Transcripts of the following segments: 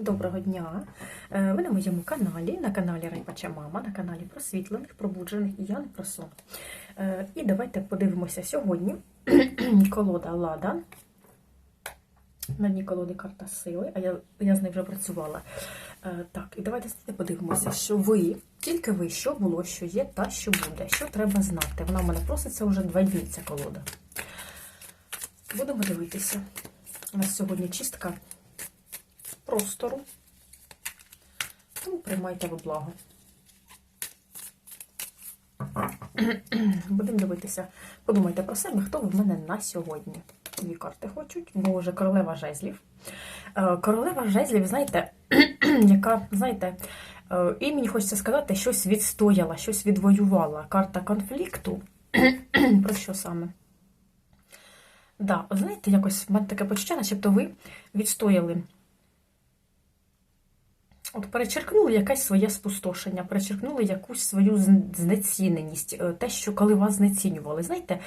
Доброго дня! Е, Ви на моєму каналі, на каналі Райпача Мама, на каналі просвітлених, пробуджених і я не про сон. Е, І давайте подивимося сьогодні. Колода Лада. На дні колоди карта сили, а я, я з нею вже працювала. Е, Так, і давайте подивимося, що ви, тільки ви, що було, що є та що буде, що треба знати. Вона в мене проситься вже два дні, ця колода. Будемо дивитися. У нас сьогодні чистка простору. Тому приймайте во благо. Будемо дивитися. Подумайте про себе, хто ви в мене на сьогодні. Дві карти хочуть, бо вже королева жезлів. Е, Королева жезлів, знаєте, яка, знаєте, е, і мені хочеться сказати, щось відстояла, щось відвоювала. Карта конфлікту. Про що саме? Да, знаєте, якось в мене таке почуття, начебто ви відстояли. От перечеркнули якесь своє спустошення, перечеркнули якусь свою знеціненість, е, те, що коли вас знецінювали. Знаєте,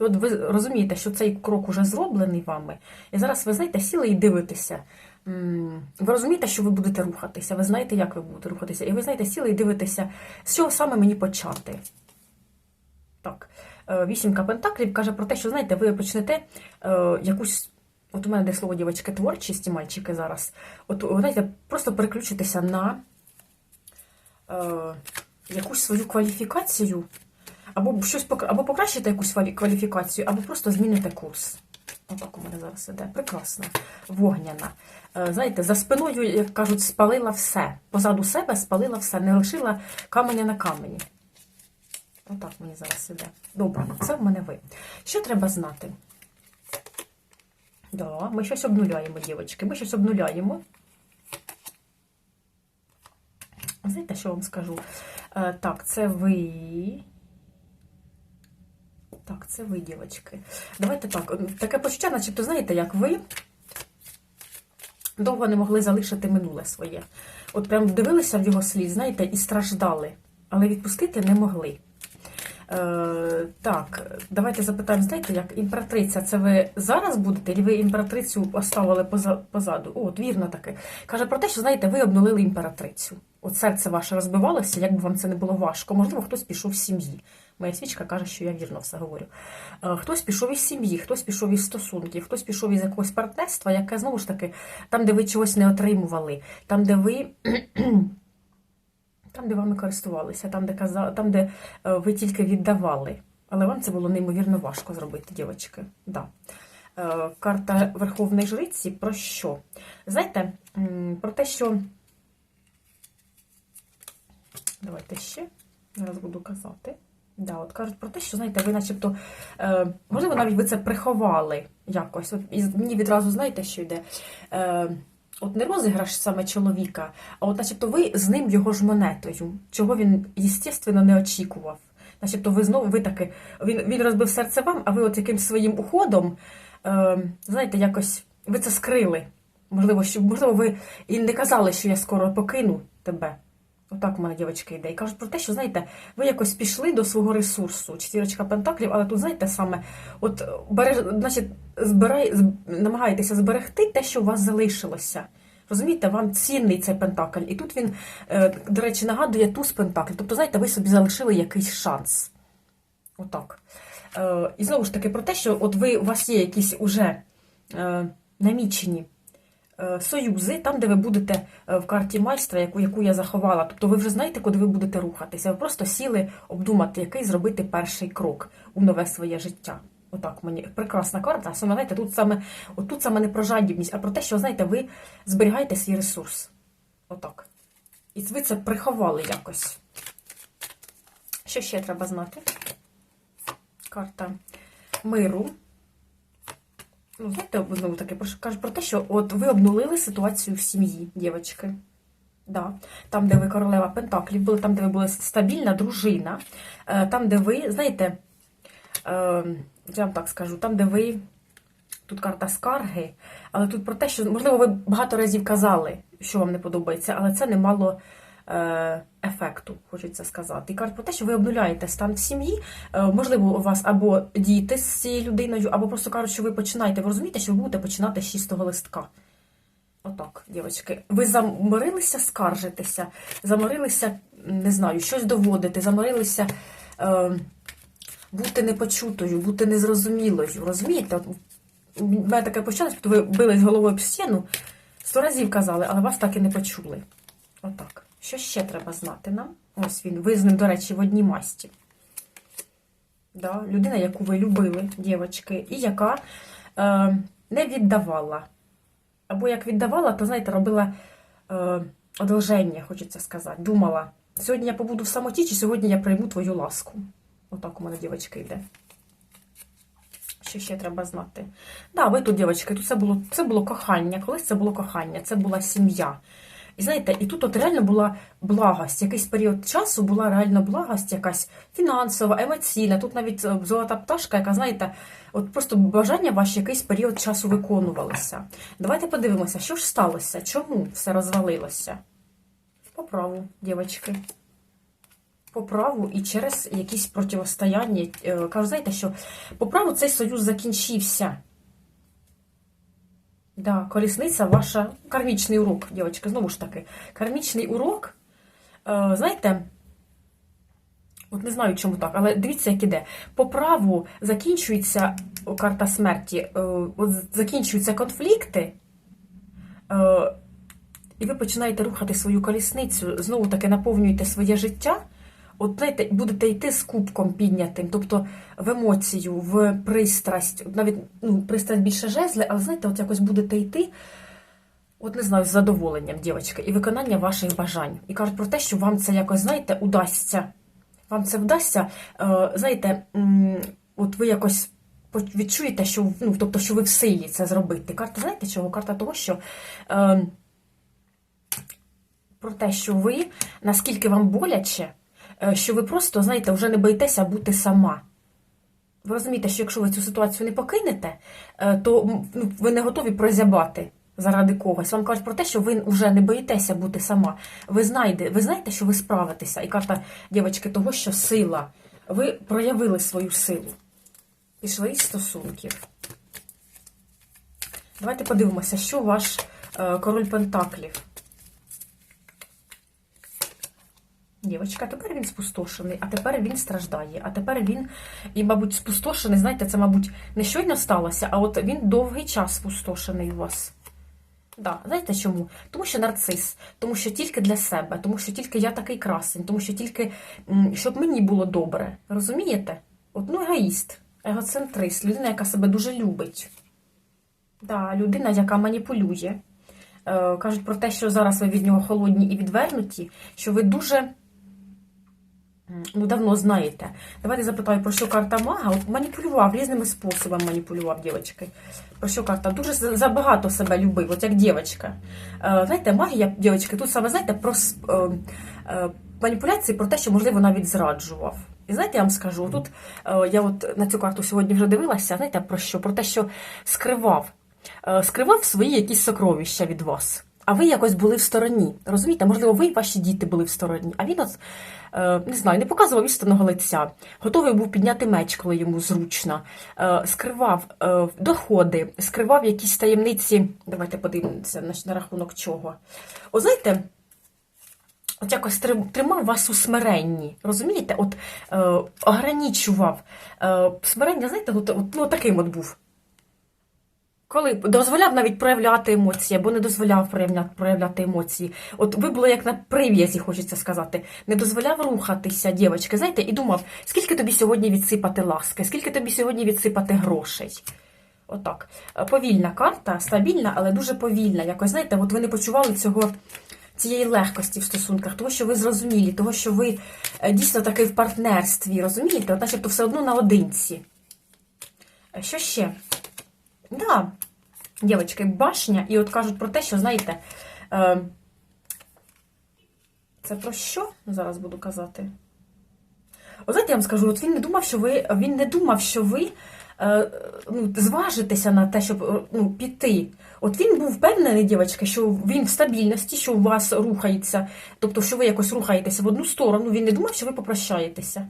і от ви розумієте, що цей крок уже зроблений вами, і зараз ви знаєте, сіли і дивитеся. Ви розумієте, що ви будете рухатися, ви знаєте, як ви будете рухатися, і ви знаєте, сіли і дивитеся, з чого саме мені почати. Так, е, вісімка пентаклів каже про те, що знаєте, ви почнете е, якусь. От у мене де слово дівчатки творчість і мальчики зараз. От, знаєте, просто переключитися на е, якусь свою кваліфікацію, або щось або покращити якусь кваліфікацію, або просто зміните курс. Отак у мене зараз іде. Прекрасно. Вогняна. Е, знаєте, за спиною, як кажуть, спалила все. Позаду себе спалила все, не лишила каменя на камені. Отак мені зараз іде. Добре, це в мене ви. Що треба знати? Да, ми щось обнуляємо, дівчатки. Ми щось обнуляємо. Знаєте, що вам скажу? Е, так, це ви. Так, це ви, дівчатки. Давайте так. Таке почуття, начебто, знаєте, як ви довго не могли залишити минуле своє. От прям дивилися в його слід, знаєте, і страждали, але відпустити не могли. Е, так, давайте запитаємо, знаєте, як імператриця, це ви зараз будете, чи ви імператрицю оставили поза, позаду? От вірно таке. Каже про те, що знаєте, ви обнулили імператрицю. От серце ваше розбивалося, як би вам це не було важко. Можливо, хтось пішов з сім'ї. Моя свічка каже, що я вірно все говорю. Е, Хтось пішов із сім'ї, хтось пішов із стосунків, хтось пішов із якогось партнерства, яке знову ж таки, там, де ви чогось не отримували, там, де ви. Там, де вами користувалися, там, де каза... там, де е, ви тільки віддавали. Але вам це було неймовірно важко зробити, дівчатки. Да. Е, карта Верховної Жриці про що? Знаєте, про те, що. Давайте ще. Зараз буду казати. Да, от кажуть про те, що, знаєте, ви начебто, е, можливо, навіть ви це приховали якось. От, і мені відразу, знаєте, що йде. Е, От не розіграш саме чоловіка, а от начебто ви з ним його ж монетою, чого він, естественно, не очікував. Начебто ви знову ви таки, він, він розбив серце вам, а ви от якимсь своїм уходом, е, знаєте, якось ви це скрили. Можливо, що, можливо, ви і не казали, що я скоро покину тебе. Отак у мене дівчатки йде. І кажуть про те, що, знаєте, ви якось пішли до свого ресурсу, четвірочка пентаклів, але тут, знаєте, саме, от береж, значить, збирай, намагаєтеся зберегти те, що у вас залишилося. Розумієте, вам цінний цей пентакль. І тут він, е, до речі, нагадує туз пентакль. Тобто, знаєте, ви собі залишили якийсь шанс. Отак. Е, І знову ж таки про те, що от ви, у вас є якісь уже е, намічені союзи, там, де ви будете е, в карті майстра, яку, яку я заховала. Тобто ви вже знаєте, куди ви будете рухатися. Ви просто сіли обдумати, який зробити перший крок у нове своє життя. Отак мені прекрасна карта. Саме, знаєте, тут саме, от тут саме не про жадібність, а про те, що знаєте, ви зберігаєте свій ресурс. Отак. І ви це приховали якось. Що ще треба знати? Карта миру. Ну, знаєте, знову таки, кажу про те, що от ви обнулили ситуацію в сім'ї, дівчатки. Да. Там, де ви королева Пентаклів були, там, де ви були стабільна дружина, е, там, де ви, знаєте, е, я вам так скажу, там, де ви. Тут карта скарги, але тут про те, що, можливо, ви багато разів казали, що вам не подобається, але це не мало ефекту, хочеться сказати. І кажуть про те, що ви обнуляєте стан в сім'ї. Е, можливо, у вас або діти з цією людиною, або просто кажуть, що ви починаєте. Ви розумієте, що ви будете починати з чистого листка. Отак, дівчатки. Ви заморилися скаржитися, заморилися, не знаю, щось доводити, заморилися е, бути непочутою, бути незрозумілою. Розумієте? У мене таке почалось, ви бились головою об стіну, сто разів казали, але вас так і не почули. Отак. Що ще треба знати нам? Ось він. Ви з ним, до речі, в одній масті. Да? Людина, яку ви любили, дівчатки, і яка е, не віддавала. Або як віддавала, то, знаєте, робила е, одолження, хочеться сказати. Думала, сьогодні я побуду в самоті, чи сьогодні я прийму твою ласку. Отак у мене дівчатка йде. Що ще треба знати? Да, ви тут, дівчатки, тут це було, це було кохання. Колись це було кохання, це була сім'я. І знаєте, і тут от реально була благость. Якийсь період часу була реально благость, якась фінансова, емоційна. Тут навіть е, золота пташка, яка, знаєте, от просто бажання ваші якийсь період часу виконувалися. Давайте подивимося, що ж сталося, чому все розвалилося. По праву, дівчатки. По праву і через якісь протистояння. Е, Кажу, знаєте, що по праву цей союз закінчився. Да, колісниця ваша кармічний урок, дівчатка, знову ж таки. Кармічний урок, е, знаєте, от не знаю, чому так, але дивіться, як іде. По праву закінчується карта смерті, е, от закінчуються конфлікти, е, і ви починаєте рухати свою колісницю, знову таки наповнюєте своє життя. От будете йти з кубком піднятим, тобто в емоцію, в пристрасть, навіть ну, пристрасть більше жезли, але знаєте, от якось будете йти, от не знаю, з задоволенням, дівчатка, і виконання ваших бажань. І кажуть про те, що вам це якось, знаєте, удасться. Вам це вдасться, е, знаєте, от ви якось відчуєте, що, ну, тобто, що ви в силі це зробити. Карта, знаєте чого? Карта того, що. Е, про те, що ви, наскільки вам боляче, що ви просто, знаєте, вже не боїтеся бути сама. Ви розумієте, що якщо ви цю ситуацію не покинете, е, то ну, ви не готові прозябати заради когось. Вам кажуть про те, що ви вже не боїтеся бути сама. Ви знаєте, ви знаєте, що ви справитеся. І карта, дівчатки, того, що сила. Ви проявили свою силу. Пішли із стосунків. Давайте подивимося, що ваш е, король Пентаклів. Дівочка, тепер він спустошений, а тепер він страждає, а тепер він, і, мабуть, спустошений, знаєте, це, мабуть, не щойно сталося, а от він довгий час спустошений у вас. Да, знаєте чому? Тому що нарцис, тому що тільки для себе, тому що тільки я такий красень, тому що тільки щоб мені було добре. Розумієте? От ну егоїст, егоцентрист, людина, яка себе дуже любить. Да, людина, яка маніпулює. Е, кажуть про те, що зараз ви від нього холодні і відвернуті, що ви дуже ну, давно знаєте. Давайте запитаю, про що карта мага. От маніпулював, різними способами маніпулював дівчатки. Про що карта? Дуже забагато себе любив, от як дівчатка. Е, знаєте, магія, дівчатки, тут саме, знаєте, про е, е, маніпуляції, про те, що, можливо, навіть зраджував. І знаєте, я вам скажу, тут я от на цю карту сьогодні вже дивилася, знаєте, про що? Про те, що скривав. Скривав свої якісь сокровища від вас. А ви якось були в стороні. Розумієте, можливо, ви і ваші діти були в стороні. А він от, е, не знаю, не показував істинного лиця. Готовий був підняти меч, коли йому зручно. Е, Скривав е, доходи, скривав якісь таємниці. Давайте подивимося на, рахунок чого. О, знаєте, От якось тримав вас у смиренні, розумієте? От ограничував. Е, смирення, знаєте, от, ну, таким от був. Коли дозволяв навіть проявляти емоції, або не дозволяв проявляти, проявляти емоції. От ви були як на прив'язі, хочеться сказати. Не дозволяв рухатися, дівчатки, знаєте, і думав, скільки тобі сьогодні відсипати ласки, скільки тобі сьогодні відсипати грошей. Отак. Е, Повільна карта, стабільна, але дуже повільна. Якось, знаєте, от ви не почували цього, цієї легкості в стосунках, того, що ви зрозумілі, того, що ви е, дійсно таки в партнерстві, розумієте? От начебто все одно наодинці. Е, Що ще? Да, дівчатки, башня, і от кажуть про те, що, знаєте, е, це про що? Зараз буду казати. От знаєте, я вам скажу, от він не думав, що ви, він не думав, що ви е, ну, зважитеся на те, щоб е, ну, піти. От він був впевнений, дівчатка, що він в стабільності, що у вас рухається, тобто, що ви якось рухаєтеся в одну сторону. Він не думав, що ви попрощаєтеся.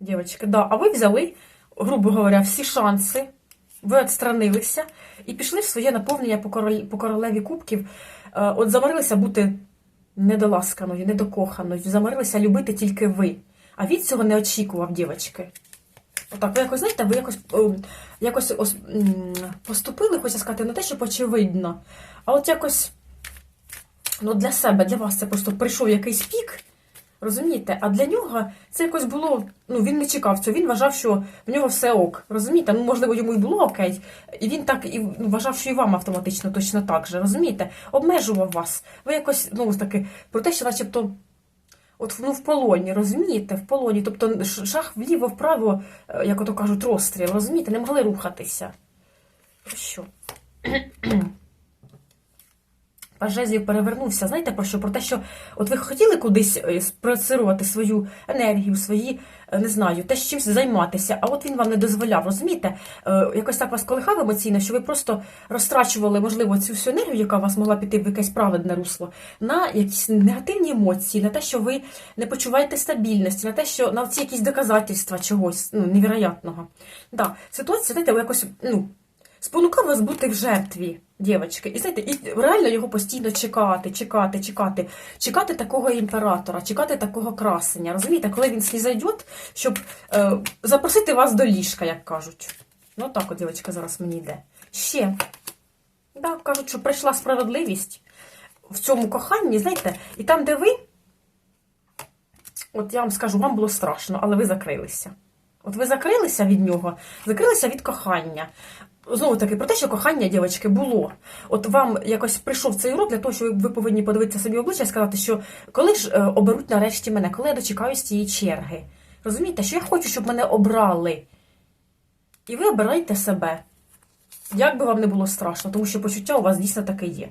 Дівчатки, да. А ви взяли, грубо говоря, всі шанси ви відстранилися і пішли в своє наповнення по, король... по королеві кубків. Е, От замирилися бути недоласканою, недокоханою, замирилися любити тільки ви. А він цього не очікував, дівчатки. Отак, ви якось, знаєте, ви якось, е, якось ос- поступили, хочеться сказати, не те, щоб очевидно, а от якось ну, для себе, для вас це просто прийшов якийсь пік, розумієте? А для нього це якось було, ну він не чекав цього, він вважав, що в нього все ок. Розумієте? Ну, можливо, йому і було окей. І він так і ну, вважав, що і вам автоматично точно так же, розумієте? Обмежував вас. Ви якось, ну, таки, про те, що начебто. От ну, в полоні, розумієте, в полоні. Тобто шах вліво, вправо, е, як ото кажуть, розстріл, розумієте, не могли рухатися. Що? Жезлів перевернувся. Знаєте про що? Про те, що от ви хотіли кудись е, спроецирувати свою енергію, свої, е, не знаю, те, чимось займатися, а от він вам не дозволяв, розумієте? Е, Якось так вас колихав емоційно, що ви просто розтрачували, можливо, цю всю енергію, яка вас могла піти в якесь праведне русло, на якісь негативні емоції, на те, що ви не почуваєте стабільності, на те, що на ці якісь доказательства чогось ну, невероятного. Да, ситуація, знаєте, якось, ну, спонукав вас бути в жертві, дівчатки. І знаєте, і реально його постійно чекати, чекати, чекати, чекати такого імператора, чекати такого красення. Розумієте, коли він слізайде, щоб е, запросити вас до ліжка, як кажуть. Ну так от, дівчатка, зараз мені йде. Ще. Да, кажуть, що прийшла справедливість в цьому коханні, знаєте, і там, де ви, от я вам скажу, вам було страшно, але ви закрилися. От ви закрилися від нього, закрилися від кохання. Знову таки, про те, що кохання, дівчатки, було. От вам якось прийшов цей урок для того, що ви повинні подивитися собі обличчя і сказати, що коли ж е, оберуть нарешті мене, коли я дочекаюсь цієї черги. Розумієте, що я хочу, щоб мене обрали. І ви обирайте себе. Як би вам не було страшно, тому що почуття у вас дійсно таке є.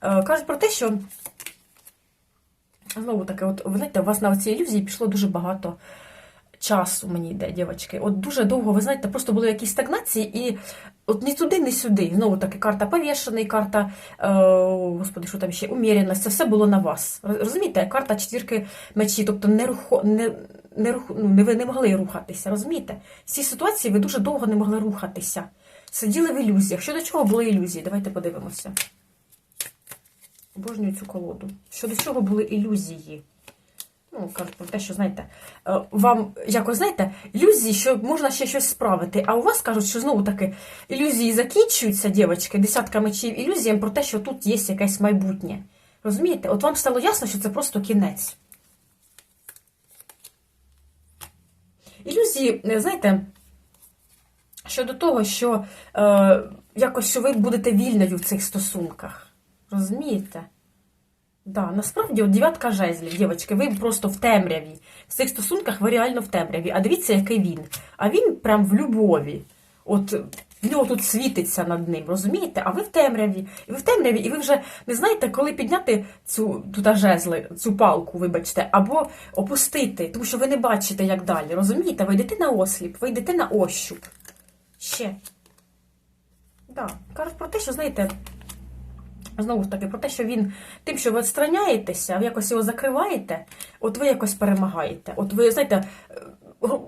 Е, кажуть про те, що знову таки, от знаєте, у вас на цій ілюзії пішло дуже багато часу, мені йде, дівчатки. От дуже довго, ви знаєте, просто були якісь стагнації, і от ні туди, ні сюди. Знову таки, карта повішений, карта, е, господи, що там ще, уміряність, це все було на вас. Розумієте, карта четвірки мечі, тобто не, рухо, не, не, рух, ну, ви не могли рухатися, розумієте? В цій ситуації ви дуже довго не могли рухатися. Сиділи в ілюзіях. Щодо чого були ілюзії? Давайте подивимося. Обожнюю цю колоду. Щодо чого були ілюзії? Ну, про те, що, знаєте, е, вам якось, знаєте, ілюзії, що можна ще щось справити. А у вас кажуть, що знову таки ілюзії закінчуються, дівчатки, десятка мечів ілюзіям про те, що тут є якесь майбутнє. Розумієте? От вам стало ясно, що це просто кінець. Ілюзії, е, знаєте, щодо того, що е, якось що ви будете вільною в цих стосунках. Розумієте? Да, насправді, от дев'ятка жезлів, дівчатки, ви просто в темряві. В цих стосунках ви реально в темряві. А дивіться, який він. А він прям в любові. От в нього тут світиться над ним, розумієте? А ви в темряві. І ви в темряві, і ви вже не знаєте, коли підняти цю тут жезли, цю палку, вибачте, або опустити, тому що ви не бачите, як далі. Розумієте? Ви йдете на осліп, ви йдете на ощуп. Ще. Да. Кажуть про те, що, знаєте, Знову ж таки, про те, що він тим, що ви відстраняєтеся, ви якось його закриваєте, от ви якось перемагаєте. От ви, знаєте, е,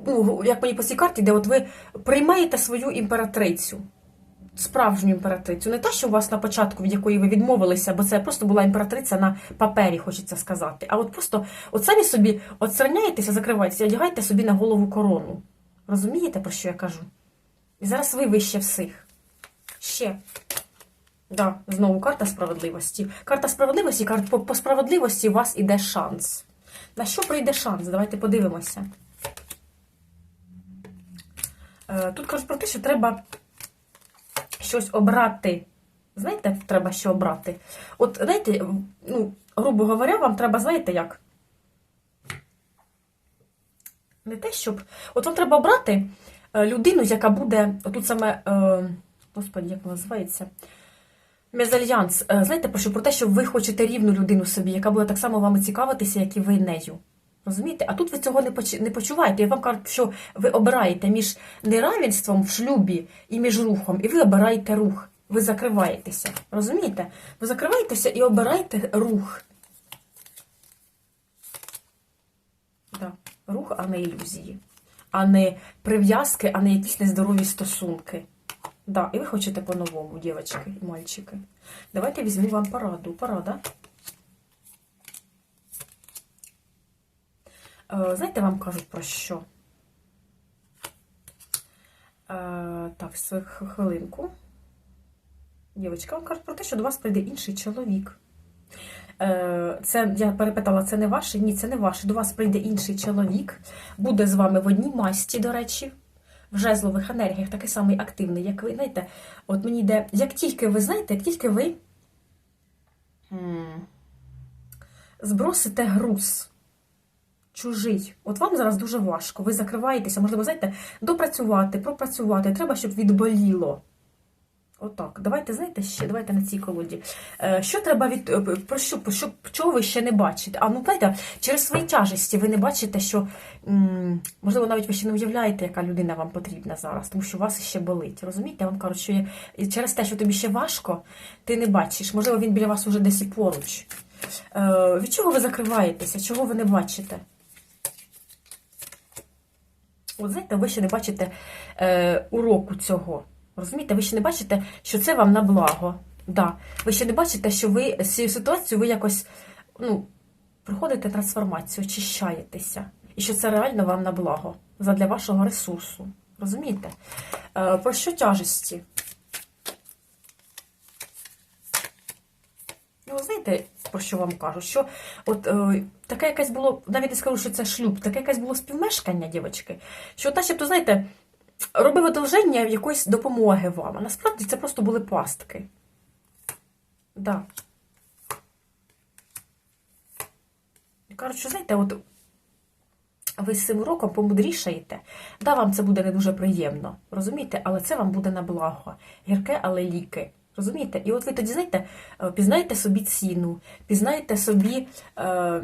ну, як мені по цій карті, де от ви приймаєте свою імператрицю, справжню імператрицю. Не те, що у вас на початку, від якої ви відмовилися, бо це просто була імператриця на папері, хочеться сказати. А от просто от самі собі відстраняєтеся, закриваєтеся, одягаєте собі на голову корону. Розумієте, про що я кажу? І зараз ви вище всіх. Ще. Да, знову карта справедливості. Карта справедливості, карта по, по справедливості у вас іде шанс. На що прийде шанс? Давайте подивимося. Е, Тут кажуть про те, що треба щось обрати. Знаєте, треба що обрати? От, знаєте, ну, грубо говоря, вам треба, знаєте, як? Не те, щоб. От вам треба обрати е, людину, яка буде. Отут саме. Е, Господи, як вона називається? Мезальянс, Е, знаєте, про що про те, що ви хочете рівну людину собі, яка буде так само вами цікавитися, як і ви нею. Розумієте? А тут ви цього не не почуваєте. Я вам кажу, що ви обираєте між неравенством в шлюбі і між рухом, і ви обираєте рух. Ви закриваєтеся. Розумієте? Ви закриваєтеся і обираєте рух. Да. Рух, а не ілюзії. А не прив'язки, а не якісь нездорові стосунки. Да, і ви хочете по-новому, дівчатки і мальчики. Давайте візьму вам пораду. Порада. Е, Знаєте, вам кажуть про що? Е, Так, хвилинку. Дівчатка, вам кажуть про те, що до вас прийде інший чоловік. Е, Це я перепитала, це не ваше? Ні, це не ваше. До вас прийде інший чоловік, буде з вами в одній масті, до речі, в жезлових енергіях, такий самий активний, як ви. Знаєте, от мені йде, як тільки ви знаєте, як тільки ви збросите груз чужий, от вам зараз дуже важко, ви закриваєтеся, можливо, знаєте, допрацювати, пропрацювати, треба, щоб відболіло. Отак. Давайте, знаєте, ще, давайте на цій колоді. Е, Що треба від е, про що, про що чого ви ще не бачите? А ну знаєте, через свої тяжесті ви не бачите, що можливо навіть ви ще не уявляєте, яка людина вам потрібна зараз, тому що у вас ще болить. Розумієте? Я вам кажу, що є- через те, що тобі ще важко, ти не бачиш. Можливо, він біля вас уже десь і поруч. Е, Від чого ви закриваєтеся? Чого ви не бачите? От знаєте, ви ще не бачите е, уроку цього. Розумієте, ви ще не бачите, що це вам на благо. Да. Ви ще не бачите, що ви з цією ситуацією ви якось ну, проходите трансформацію, очищаєтеся. І що це реально вам на благо задля вашого ресурсу. Розумієте? Е, про що тяжесті? Ну, знаєте, про що вам кажу? Що от е, таке якесь було, навіть не скажу, що це шлюб, таке якесь було співмешкання, дівчатки, що начебто, знаєте, робив одолження якоїсь допомоги вам. А насправді це просто були пастки. Да. Кажуть, що знаєте, от ви з цим роком помудрішаєте. Да, вам це буде не дуже приємно, розумієте, але це вам буде на благо. Гірке, але ліки. Розумієте? І от ви тоді, знаєте, е, пізнаєте собі ціну, пізнаєте собі е,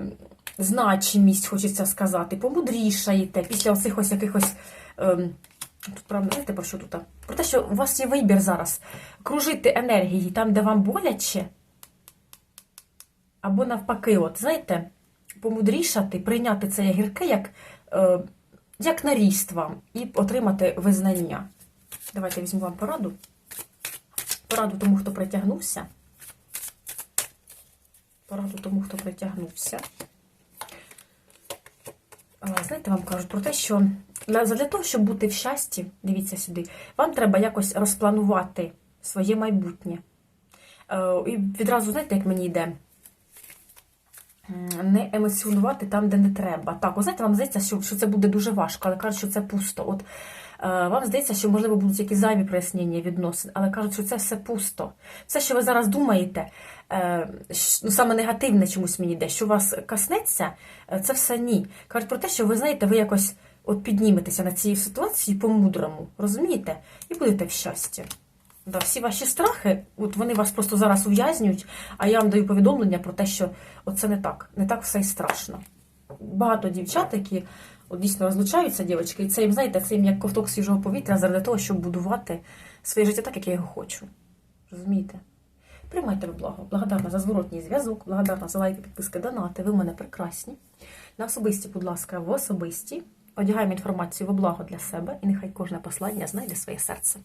значимість, хочеться сказати, помудрішаєте після оцих ось якихось. Е, тут правда, знаєте, про що тут? Про те, що у вас є вибір зараз кружити енергії там, де вам боляче, або навпаки, от, знаєте, помудрішати, прийняти це гірке як, е, як наріст вам і отримати визнання. Давайте візьму вам пораду. Пораду тому, хто притягнувся. Пораду тому, хто притягнувся. Знаєте, вам кажуть про те, що для, того, щоб бути в щасті, дивіться сюди, вам треба якось розпланувати своє майбутнє. Е, І відразу, знаєте, як мені йде? Не емоціонувати там, де не треба. Так, ви знаєте, вам здається, що, що це буде дуже важко, але кажуть, що це пусто. От е, вам здається, що можливо будуть якісь зайві прояснення відносин, але кажуть, що це все пусто. Все, що ви зараз думаєте, е, ну саме негативне чомусь мені йде, що вас коснеться, е, це все ні. Кажуть про те, що ви знаєте, ви якось от підніметеся на цій ситуації по-мудрому, розумієте? І будете в щасті. Да, всі ваші страхи, от вони вас просто зараз ув'язнюють, а я вам даю повідомлення про те, що це не так, не так все і страшно. Багато дівчат, які от дійсно розлучаються, дівчатки, і це їм, знаєте, це їм як ковток свіжого повітря заради того, щоб будувати своє життя так, як я його хочу. Розумієте? Приймайте ви благо. Благодарна за зворотній зв'язок, благодарна за лайки, підписки, донати. Ви в мене прекрасні. На особисті, будь ласка, в особисті. Одягаємо інформацію во благо для себе, і нехай кожне послання знайде своє серце.